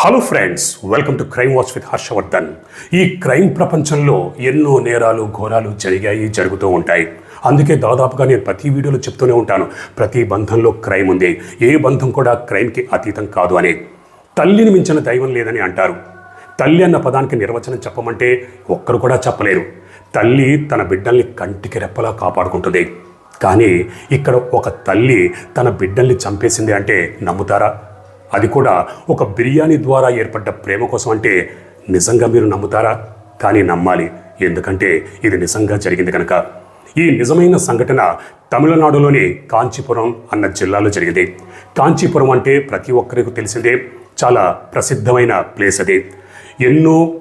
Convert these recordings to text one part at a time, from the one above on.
Hello friends welcome to crime watch with Harshavardhan ఈ crime ప్రపంచంలో ఎన్నో నేరాలు ఘోరాలు జరిగాయి జరుగుతూ ఉంటాయి. అందుకే దాదాపుగా నేను ప్రతి వీడియోలో చెప్తూనే ఉంటాను. ప్రతి బంధంలో క్రైమ్ ఉంది. ఏ బంధం కూడా క్రైమ్కి అతీతం కాదు అని. తల్లిని మించిన దైవం లేదని అంటారు. తల్లి అన్న పదానికి నిర్వచనం చెప్పమంటే ఒక్కరు కూడా చెప్పలేరు. తల్లి తన బిడ్డల్ని కంటికి రెప్పలా కాపాడుకుంటుంది. కానీ ఇక్కడ ఒక తల్లి తన బిడ్డల్ని చంపేసింది అంటే నమ్ముతారా? అది కూడా ఒక బిర్యానీ ద్వారా ఏర్పడ్డ ప్రేమ కోసం అంటే నిజంగా మీరు నమ్ముతారా? కానీ నమ్మాలి. ఎందుకంటే ఇది నిజంగా జరిగింది కనుక ఈ నిజమైన సంఘటన తమిళనాడులోని కాంచీపురం అన్న జిల్లాలో జరిగింది. కాంచీపురం అంటే ప్రతి ఒక్కరికి తెలిసిందే. చాలా ప్రసిద్ధమైన ప్లేస్ అది. ఎన్నో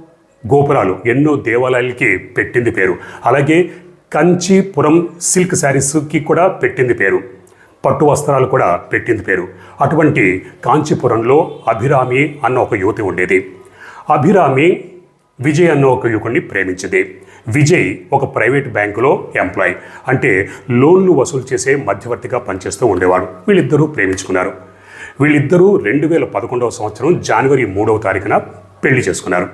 గోపురాలు ఎన్నో దేవాలయాలకి పెట్టింది పేరు. అలాగే కంచీపురం సిల్క్ శారీస్కి కూడా పెట్టింది పేరు. పట్టు వస్త్రాలు కూడా పెట్టింది పేరు. అటువంటి కాంచీపురంలో అభిరామి అన్న ఒక యువతి ఉండేది. అభిరామి విజయ్ అన్న ఒక యువకుడిని ప్రేమించింది. విజయ్ ఒక ప్రైవేట్ బ్యాంకులో ఎంప్లాయ్. అంటే లోన్లు వసూలు చేసే మధ్యవర్తిగా పనిచేస్తూ ఉండేవాడు. వీళ్ళిద్దరూ ప్రేమించుకున్నారు. వీళ్ళిద్దరూ రెండు వేల పదకొండవ సంవత్సరం జనవరి మూడవ తారీఖున పెళ్ళి చేసుకున్నారు.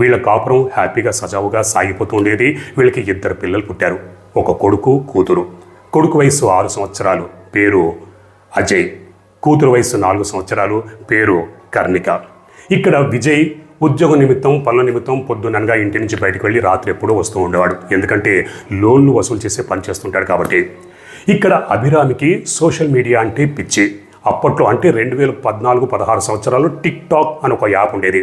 వీళ్ళ కాపురం హ్యాపీగా సజావుగా సాగిపోతూ ఉండేది. వీళ్ళకి ఇద్దరు పిల్లలు పుట్టారు. ఒక కొడుకు కూతురు. కొడుకు వయసు ఆరు సంవత్సరాలు పేరు అజయ్. కూతురు వయసు నాలుగు సంవత్సరాలు పేరు కర్ణిక. ఇక్కడ విజయ్ ఉద్యోగ నిమిత్తం పనుల నిమిత్తం పొద్దుననగా ఇంటి నుంచి బయటకు వెళ్ళి రాత్రి ఎప్పుడూ వస్తూ ఉండేవాడు. ఎందుకంటే లోన్లు వసూలు చేసే పని చేస్తుంటాడు కాబట్టి. ఇక్కడ అభిరామికి సోషల్ మీడియా అంటే పిచ్చి. అప్పట్లో అంటే రెండు వేల పద్నాలుగు పదహారు సంవత్సరాలు టిక్ టాక్ అని ఒక యాప్ ఉండేది.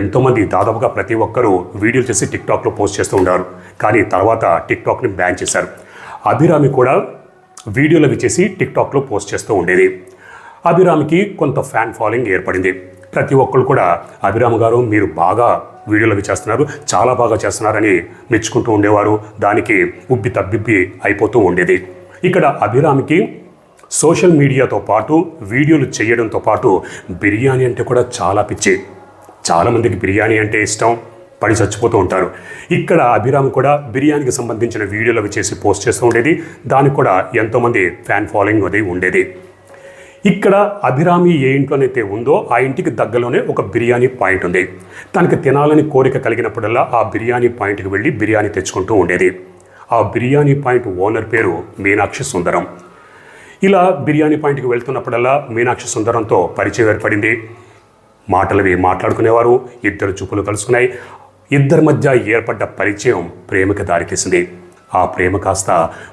ఎంతోమంది దాదాపుగా ప్రతి ఒక్కరూ వీడియోలు చేసి టిక్ టాక్లో పోస్ట్ చేస్తూ ఉండేవారు కానీ తర్వాత టిక్ టాక్ని బ్యాన్ చేశారు. అభిరామి కూడా వీడియోలు అవి చేసి టిక్టాక్లో పోస్ట్ చేస్తూ ఉండేది. అభిరామికి కొంత ఫ్యాన్ ఫాలోయింగ్ ఏర్పడింది. ప్రతి ఒక్కరు కూడా అభిరామ్ గారు మీరు బాగా వీడియోలు అవి చేస్తున్నారు చాలా బాగా చేస్తున్నారని మెచ్చుకుంటూ ఉండేవారు. దానికి ఉబ్బి తబ్బిబ్బి అయిపోతూ ఉండేది. ఇక్కడ అభిరామికి సోషల్ మీడియాతో పాటు వీడియోలు చేయడంతో పాటు బిర్యానీ అంటే కూడా చాలా పిచ్చి. చాలామందికి బిర్యానీ అంటే ఇష్టం. పడి చచ్చిపోతూ ఉంటారు. ఇక్కడ అభిరామ్ కూడా బిర్యానీకి సంబంధించిన వీడియోలు అవి చేసి పోస్ట్ చేస్తూ ఉండేది. దానికి కూడా ఎంతోమంది ఫ్యాన్ ఫాలోయింగ్ అది ఉండేది. ఇక్కడ అభిరామి ఏ ఇంట్లోనైతే ఉందో ఆ ఇంటికి దగ్గరలోనే ఒక బిర్యానీ పాయింట్ ఉంది. తనకి తినాలని కోరిక కలిగినప్పుడల్లా ఆ బిర్యానీ పాయింట్కి వెళ్ళి బిర్యానీ తెచ్చుకుంటూ ఉండేది. ఆ బిర్యానీ పాయింట్ ఓనర్ పేరు మీనాక్షి సుందరం. ఇలా బిర్యానీ పాయింట్కి వెళ్తున్నప్పుడల్లా మీనాక్షి సుందరంతో పరిచయం ఏర్పడింది. మాటలవి మాట్లాడుకునేవారు ఇద్దరు చూపులు కలుసుకున్నాయి ఇద్దరి మధ్య ఏర్పడ్డ పరిచయం ప్రేమకు దారితీసింది. ఆ ప్రేమ కాస్త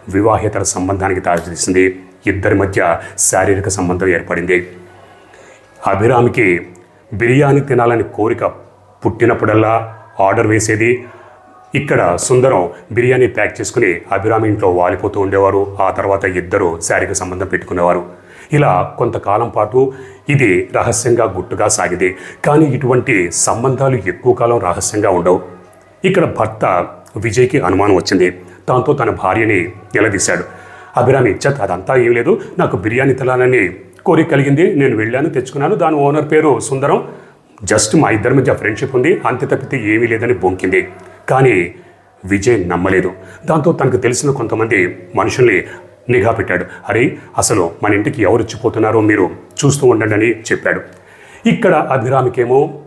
వివాహేతర సంబంధానికి దారితీసింది. ఇద్దరి మధ్య శారీరక సంబంధం ఏర్పడింది. అభిరామికి బిర్యానీ తినాలని కోరిక పుట్టినప్పుడల్లా ఆర్డర్ వేసేది. ఇక్కడ సుందరం బిర్యానీ ప్యాక్ చేసుకుని అభిరామి ఇంట్లో వాలిపోతూ ఉండేవారు. ఆ తర్వాత ఇద్దరు శారీరక సంబంధం పెట్టుకునేవారు. ఇలా కొంతకాలం పాటు ఇది రహస్యంగా గుట్టుగా సాగింది కానీ ఇటువంటి సంబంధాలు ఎక్కువ కాలం రహస్యంగా ఉండవు. ఇక్కడ భర్త విజయ్కి అనుమానం వచ్చింది. దాంతో తన భార్యని నిలదీశాడు. అభిరామి చత్ అదంతా ఏం లేదు. నాకు బిర్యానీ తినాలని కోరిక కలిగింది. నేను వెళ్ళాను తెచ్చుకున్నాను. దాని ఓనర్ పేరు సుందరం. జస్ట్ మా ఇద్దరి మధ్య ఫ్రెండ్షిప్ ఉంది. అంతే తప్పితే ఏమీ లేదని బొంకింది. కానీ విజయ్ నమ్మలేదు. దాంతో తనకు తెలిసిన కొంతమంది మనుషుల్ని నిఘా పెట్టాడు. అరే అసలు మన ఇంటికి ఎవరు వచ్చిపోతున్నారో మీరు చూస్తూ ఉండండి అని చెప్పాడు. ఇక్కడ అభిరామికేమో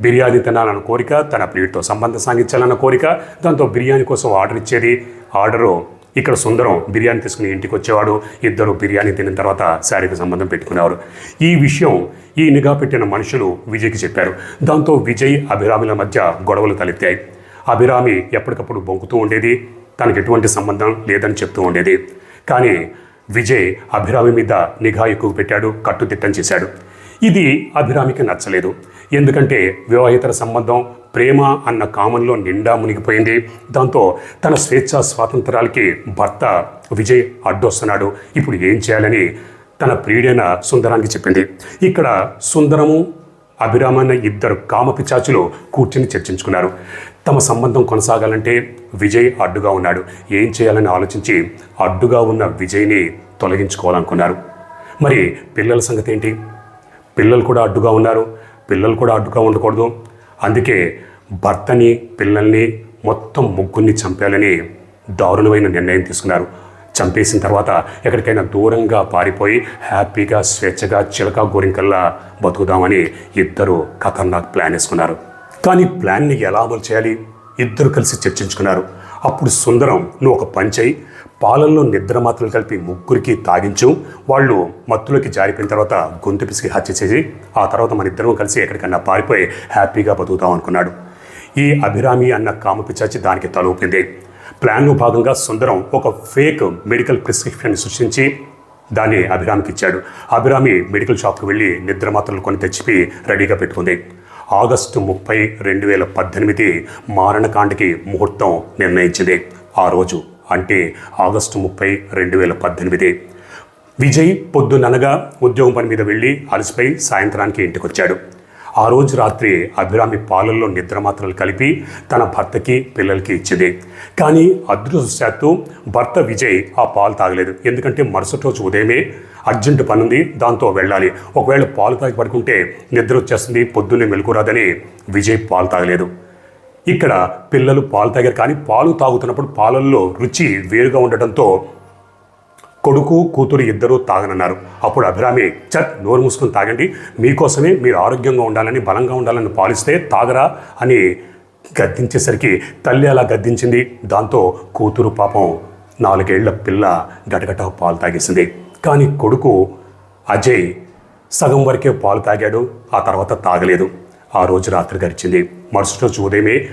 బిర్యానీ తినాలన్న కోరిక తన ప్రియుడితో సంబంధం సాగించాలన్న కోరిక దాంతో బిర్యానీ కోసం ఆర్డర్ ఇచ్చేది ఆర్డరు ఇక్కడ సుందరం బిర్యానీ తీసుకుని ఇంటికి వచ్చేవాడు. ఇద్దరు బిర్యానీ తిన్న తర్వాత శారీరక సంబంధం పెట్టుకునేవారు. ఈ విషయం ఈ నిఘా పెట్టిన మనుషులు విజయ్కి చెప్పారు. దాంతో విజయ్ అభిరామిల మధ్య గొడవలు తలెత్తాయి. అభిరామి ఎప్పటికప్పుడు బొంకుతూ ఉండేది. తనకి ఎటువంటి సంబంధం లేదని చెప్తూ ఉండేది. కానీ విజయ్ అభిరామి మీద నిఘా ఎక్కువ పెట్టాడు కట్టుదిట్టం చేశాడు. ఇది అభిరామికి నచ్చలేదు. ఎందుకంటే వివాహేతర సంబంధం ప్రేమ అన్న కామంలో నిండా మునిగిపోయింది. దాంతో తన స్వేచ్ఛా స్వాతంత్రాలకి భర్త విజయ్ అడ్డొస్తున్నాడు. ఇప్పుడు ఏం చేయాలని తన ప్రియుడైన సుందరానికి చెప్పింది. ఇక్కడ సుందరము అభిరామన్న ఇద్దరు కామపిచాచులు కూర్చుని చర్చించుకున్నారు. తమ సంబంధం కొనసాగాలంటే విజయ్ అడ్డుగా ఉన్నాడు. ఏం చేయాలని ఆలోచించి అడ్డుగా ఉన్న విజయ్ని తొలగించుకోవాలనుకున్నారు. మరి పిల్లల సంగతి ఏంటి? పిల్లలు కూడా అడ్డుగా ఉన్నారు. పిల్లలు కూడా అడ్డుగా ఉండకూడదు. అందుకే భర్తని పిల్లల్ని మొత్తం ముగ్గురిని చంపాలని దారుణమైన నిర్ణయం తీసుకున్నారు. చంపేసిన తర్వాత ఎక్కడికైనా దూరంగా పారిపోయి హ్యాపీగా స్వేచ్ఛగా చిలక గోరింకల్లా బతుకుదామని ఇద్దరు ఖతర్నాక్ ప్లాన్ వేసుకున్నారు. కానీ ప్లాన్ని ఎలా అమలు చేయాలి? ఇద్దరు కలిసి చర్చించుకున్నారు. అప్పుడు సుందరం నువ్వు ఒక పంచై పాలల్లో నిద్ర మాత్రలు కలిపి ముగ్గురికి తాగించు. వాళ్ళు మత్తులోకి జారిపోయిన తర్వాత గొంతు పిసికి హత్య చేసి ఆ తర్వాత మన ఇద్దరం కలిసి ఎక్కడికన్నా పారిపోయి హ్యాపీగా బతుకుతాం అనుకున్నాడు. ఈ అభిరామి అన్న కామపిచాచి దానికి తలూపింది ప్లాన్లో భాగంగా సుందరం ఒక ఫేక్ మెడికల్ ప్రిస్క్రిప్షన్ సృష్టించి దాన్ని అభిరామికి ఇచ్చాడు. అభిరామి మెడికల్ షాప్కి వెళ్ళి నిద్ర మాత్రలు కొని తెచ్చిపి రెడీగా పెట్టుకుంది. ఆగస్టు ముప్పై రెండు వేల పద్దెనిమిది మారణకాండకి ముహూర్తం నిర్ణయించింది. ఆ రోజు అంటే ఆగస్టు ముప్పై రెండు వేల పద్దెనిమిది. విజయ్ పొద్దుననగా ఉద్యోగం పని మీద వెళ్ళి అలసిపోయి సాయంత్రానికి ఇంటికొచ్చాడు. ఆ రోజు రాత్రి అభిరామి పాలల్లో నిద్ర మాత్రలు కలిపి తన భర్తకి పిల్లలకి ఇచ్చింది. కానీ అదృష్టశాత్తు భర్త విజయ్ ఆ పాలు తాగలేదు. ఎందుకంటే మరుసటి రోజు ఉదయమే అర్జెంటు పనుంది దాంతో వెళ్ళాలి. ఒకవేళ పాలు తాగి పడుకుంటే నిద్ర వచ్చేస్తుంది పొద్దున్నే మెలకురాదని విజయ్ పాలు తాగలేదు. ఇక్కడ పిల్లలు పాలు తాగారు కానీ పాలు తాగుతున్నప్పుడు పాలల్లో రుచి వేరుగా ఉండటంతో కొడుకు కూతురు ఇద్దరూ తాగనన్నారు. అప్పుడు అభిరామి చట్ నోరు మూసుకొని తాగండి. మీకోసమే మీరు ఆరోగ్యంగా ఉండాలని బలంగా ఉండాలని పాలిస్తే తాగరా అని గద్దించేసరికి తల్లి అలా గద్దించింది. దాంతో కూతురు పాపం నాలుగేళ్ళ పిల్ల గటగట పాలు తాగేసింది. కానీ కొడుకు అజయ్ సగం వరకే పాలు తాగాడు ఆ తర్వాత తాగలేదు. ఆ రోజు రాత్రి గడిచింది. మరుసటి రోజు ఉదయమే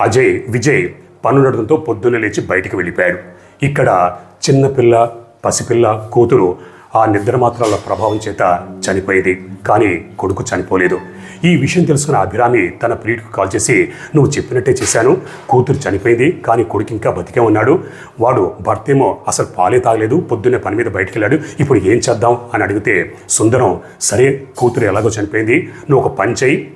అజయ్ విజయ్ పన్నునడంతో పొద్దున్నే లేచి బయటికి వెళ్ళిపోయాడు ఇక్కడ చిన్నపిల్ల పసిపిల్ల కూతురు ఆ నిద్ర మాత్రాల ప్రభావం చేత చనిపోయేది. కానీ కొడుకు చనిపోలేదు. ఈ విషయం తెలుసుకున్న అభిరామి తన ప్రియుడికి కాల్ చేసి నువ్వు చెప్పినట్టే చేశాను. కూతురు చనిపోయింది కానీ కొడుకు ఇంకా బతికే ఉన్నాడు. వాడు భర్త ఏమో అసలు పాలే తాగలేదు పొద్దున్నే పని మీద బయటికి వెళ్ళాడు ఇప్పుడు ఏం చేద్దాం? అని అడిగితే సుందరం సరే కూతురు ఎలాగో చనిపోయింది. నువ్వు ఒక పని చేయి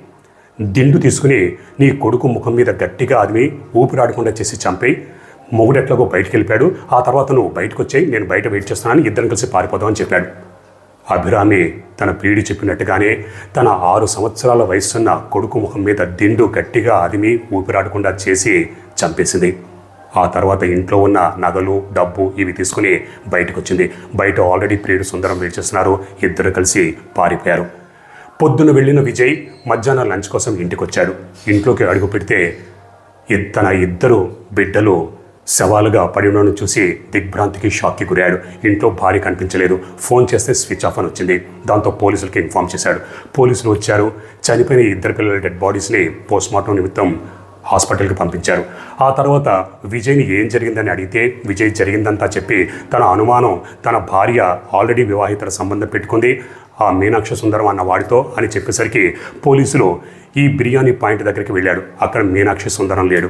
దిండు తీసుకుని నీ కొడుకు ముఖం మీద గట్టిగా అదిమి ఊపిరాడకుండా చేసి చంపేయి. మొగుడు బయటికి వెళ్ళిపోయాడు ఆ తర్వాత నువ్వు బయటకు వచ్చాయి నేను బయట వెయిట్ చేస్తున్నాను ఇద్దరం కలిసి పారిపోదామని చెప్పాడు. అభిరామి తన ప్రియుడి చెప్పినట్టుగానే తన ఆరు సంవత్సరాల వయసున్న కొడుకు ముఖం మీద దిండు గట్టిగా అదిమి ఊపిరాడకుండా చేసి చంపేసింది. ఆ తర్వాత ఇంట్లో ఉన్న నగలు డబ్బు ఇవి తీసుకుని బయటకు వచ్చింది బయట ఆల్రెడీ ప్రియుడు సుందరం వేచేస్తున్నారు ఇద్దరు కలిసి పారిపోయారు. పొద్దున వెళ్ళిన విజయ్ మధ్యాహ్నం లంచ్ కోసం ఇంటికి వచ్చాడు ఇంట్లోకి అడుగు పెడితే తన ఇద్దరు బిడ్డలు శవాలుగా పడి ఉండడం చూసి దిగ్భ్రాంతికి షాక్కి గురయ్యాడు. ఇంట్లో భార్య కనిపించలేదు. ఫోన్ చేస్తే స్విచ్ ఆఫ్ అని వచ్చింది. దాంతో పోలీసులకి ఇన్ఫామ్ చేశాడు. పోలీసులు వచ్చారు. చనిపోయిన ఇద్దరు పిల్లల డెడ్ బాడీస్ని పోస్ట్మార్టం నిమిత్తం హాస్పిటల్కి పంపించారు. ఆ తర్వాత విజయ్ని ఏం జరిగిందని అడిగితే విజయ్ జరిగిందంతా చెప్పి తన అనుమానం తన భార్య ఆల్రెడీ వివాహితర సంబంధం పెట్టుకుంది. ఆ మీనాక్ష సుందరం అన్న వాడితో అని చెప్పేసరికి పోలీసులు ఈ బిర్యానీ పాయింట్ దగ్గరికి వెళ్ళాడు. అక్కడ మీనాక్షి సుందరం లేడు.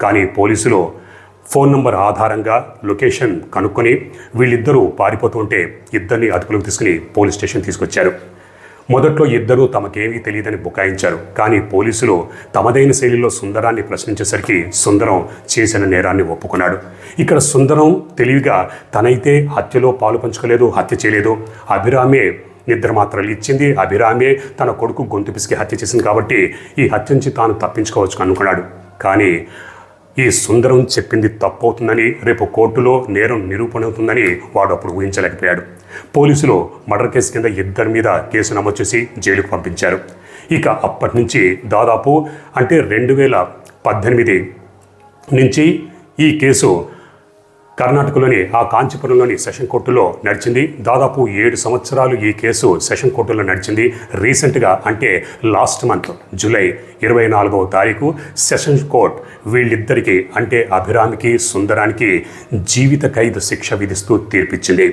కానీ పోలీసులు ఫోన్ నంబర్ ఆధారంగా లొకేషన్ కనుక్కొని వీళ్ళిద్దరూ పారిపోతుంటే ఇద్దరిని అదుపులోకి తీసుకుని పోలీస్ స్టేషన్ తీసుకొచ్చారు. మొదట్లో ఇద్దరూ తమకేమీ తెలియదని బుకాయించారు. కానీ పోలీసులు తమదైన శైలిలో సుందరాన్ని ప్రశ్నించేసరికి సుందరం చేసిన నేరాన్ని ఒప్పుకున్నాడు. ఇక్కడ సుందరం తెలివిగా తనైతే హత్యలో పాలు పంచుకోలేదు హత్య చేయలేదు. అభిరామే నిద్ర మాత్రలు ఇచ్చింది. అభిరామే తన కొడుకు గొంతు పిసికి హత్య చేసింది కాబట్టి ఈ హత్య నుంచి తాను తప్పించుకోవచ్చు అనుకున్నాడు. కానీ ఈ సుందరం చెప్పింది తప్పవుతుందని రేపు కోర్టులో నేరం నిరూపణ అవుతుందని వాడు అప్పుడు ఊహించలేకపోయాడు. పోలీసులు మర్డర్ కేసు కింద ఇద్దరి మీద కేసు నమోదు చేసి జైలుకు పంపించారు. ఇక అప్పటి నుంచి దాదాపు అంటే రెండు వేల పద్దెనిమిది నుంచి ఈ కేసు కర్ణాటకలోని ఆ కాంచీపురంలోని సెషన్ కోర్టులో నడిచింది. దాదాపు ఏడు సంవత్సరాలు ఈ కేసు సెషన్ కోర్టులో నడిచింది. రీసెంట్గా అంటే లాస్ట్ మంత్ జూలై ఇరవై నాలుగవ తారీఖు సెషన్ కోర్ట్ వీళ్ళిద్దరికీ అంటే అభిరామికి సుందరానికి జీవిత ఖైదు శిక్ష విధిస్తూ తీర్పిచ్చింది.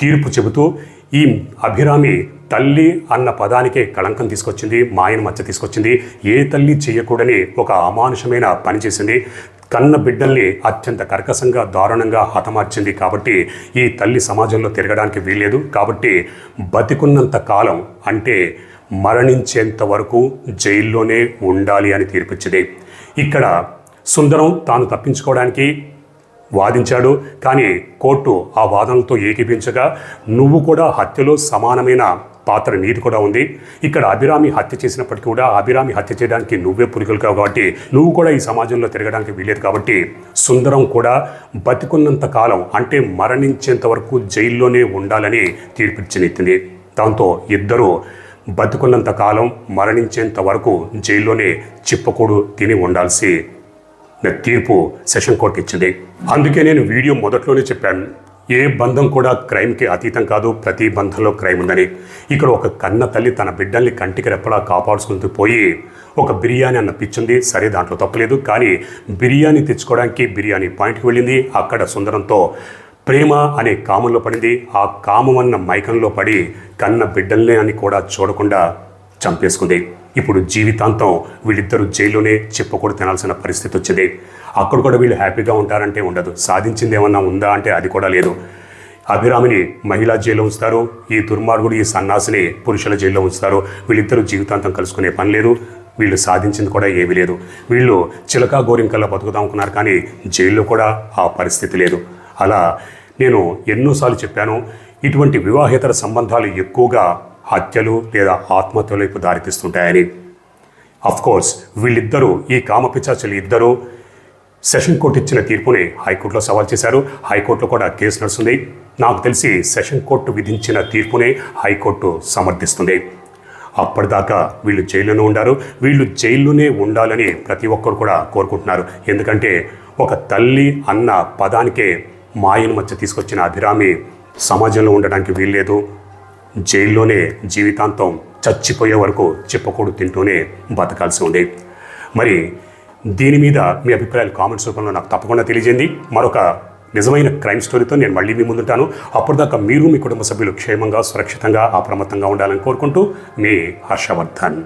తీర్పు చెబుతూ ఈ అభిరామి తల్లి అన్న పదానికే కళంకం తీసుకొచ్చింది మాయన మచ్చ తీసుకొచ్చింది. ఏ తల్లి చేయకూడని ఒక అమానుషమైన పని చేసింది. కన్న బిడ్డల్ని అత్యంత కర్కశంగా దారుణంగా హతమార్చింది కాబట్టి ఈ తల్లి సమాజంలో తిరగడానికి వీల్లేదు. కాబట్టి బతికున్నంత కాలం అంటే మరణించేంత వరకు జైల్లోనే ఉండాలి అని తీర్పిచ్చింది. ఇక్కడ సుందరం తాను తప్పించుకోవడానికి వాదించాడు. కానీ కోర్టు ఆ వాదనలతో ఏకీపించగా నువ్వు కూడా హత్యలో సమానమైన పాత్ర నీది కూడా ఉంది. ఇక్కడ అభిరామి హత్య చేసినప్పటికీ కూడా అభిరామి హత్య చేయడానికి నువ్వే పురుగులు కావు కాబట్టి నువ్వు కూడా ఈ సమాజంలో తిరగడానికి వీలేదు కాబట్టి సుందరం కూడా బతికున్నంత కాలం అంటే మరణించేంత వరకు జైల్లోనే ఉండాలని తీర్పిచ్చినెత్తింది. దాంతో ఇద్దరు బతుకున్నంత కాలం మరణించేంత వరకు జైల్లోనే చిప్పకూడు తిని ఉండాల్సి నా తీర్పు సెషన్ కోర్టు ఇచ్చింది అందుకే నేను వీడియో మొదట్లోనే చెప్పాను. ఏ బంధం కూడా క్రైమ్కి అతీతం కాదు ప్రతి బంధంలో క్రైమ్ ఉందని. ఇక్కడ ఒక కన్న తల్లి తన బిడ్డల్ని కంటికి రెప్పలా కాపాడుకుంటూ పోయి ఒక బిర్యానీ అన్న పిచ్చింది. సరే దాంట్లో తప్పలేదు. కానీ బిర్యానీ తెచ్చుకోవడానికి బిర్యానీ పాయింట్కి వెళ్ళింది. అక్కడ సుందరంతో ప్రేమ అనే కామంలో పడింది. ఆ కామం అన్న మైకంలో పడి కన్న బిడ్డల్నే అని కూడా చూడకుండా చంపేసుకుంది. ఇప్పుడు జీవితాంతం వీళ్ళిద్దరూ జైల్లోనే చెప్పకూడదు తినాల్సిన పరిస్థితి వచ్చింది. అక్కడ కూడా వీళ్ళు హ్యాపీగా ఉంటారంటే ఉండదు. సాధించింది ఏమన్నా ఉందా అంటే అది కూడా లేదు. అభిరామిని మహిళా జైల్లో ఉంచుతారు. ఈ దుర్మార్గుడు ఈ సన్నాసిని పురుషుల జైల్లో ఉంచుతారు. వీళ్ళిద్దరూ జీవితాంతం కలుసుకునే పని లేదు. వీళ్ళు సాధించింది కూడా ఏమీ లేదు. వీళ్ళు చిలకా గోరింకల్లా బతుకుదామనుకున్నారు కానీ జైల్లో కూడా ఆ పరిస్థితి లేదు. అలా నేను ఎన్నోసార్లు చెప్పాను ఇటువంటి వివాహేతర సంబంధాలు ఎక్కువగా హత్యలు లేదా ఆత్మహత్యల వైపు దారితీస్తుంటాయని. అఫ్ కోర్స్ వీళ్ళిద్దరూ ఈ కామపిచాచులు ఇద్దరూ సెషన్ కోర్టు ఇచ్చిన తీర్పుని హైకోర్టులో సవాల్ చేశారు. హైకోర్టులో కూడా కేసు నడుస్తుంది. నాకు తెలిసి సెషన్ కోర్టు విధించిన తీర్పునే హైకోర్టు సమర్థిస్తుంది. అప్పటిదాకా వీళ్ళు జైల్లోనే ఉండారు. వీళ్ళు జైల్లోనే ఉండాలని ప్రతి ఒక్కరు కూడా కోరుకుంటున్నారు. ఎందుకంటే ఒక తల్లి అన్న పదానికే మాయను మధ్య తీసుకొచ్చిన అభిరామి సమాజంలో ఉండడానికి వీల్లేదు. జైల్లోనే జీవితాంతం చచ్చిపోయే వరకు చెప్పకూడు తింటూనే బతకాల్సి ఉంది. మరి దీని మీద మీ అభిప్రాయాలు కామెంట్స్ రూపంలో నాకు తప్పకుండా తెలియజేయండి. మరొక నిజమైన క్రైమ్ స్టోరీతో నేను మళ్ళీ మీ ముందుంటాను. అప్పటిదాకా మీరు మీ కుటుంబ సభ్యులు క్షేమంగా సురక్షితంగా అప్రమత్తంగా ఉండాలని కోరుకుంటూ మీ హర్షవర్ధన్.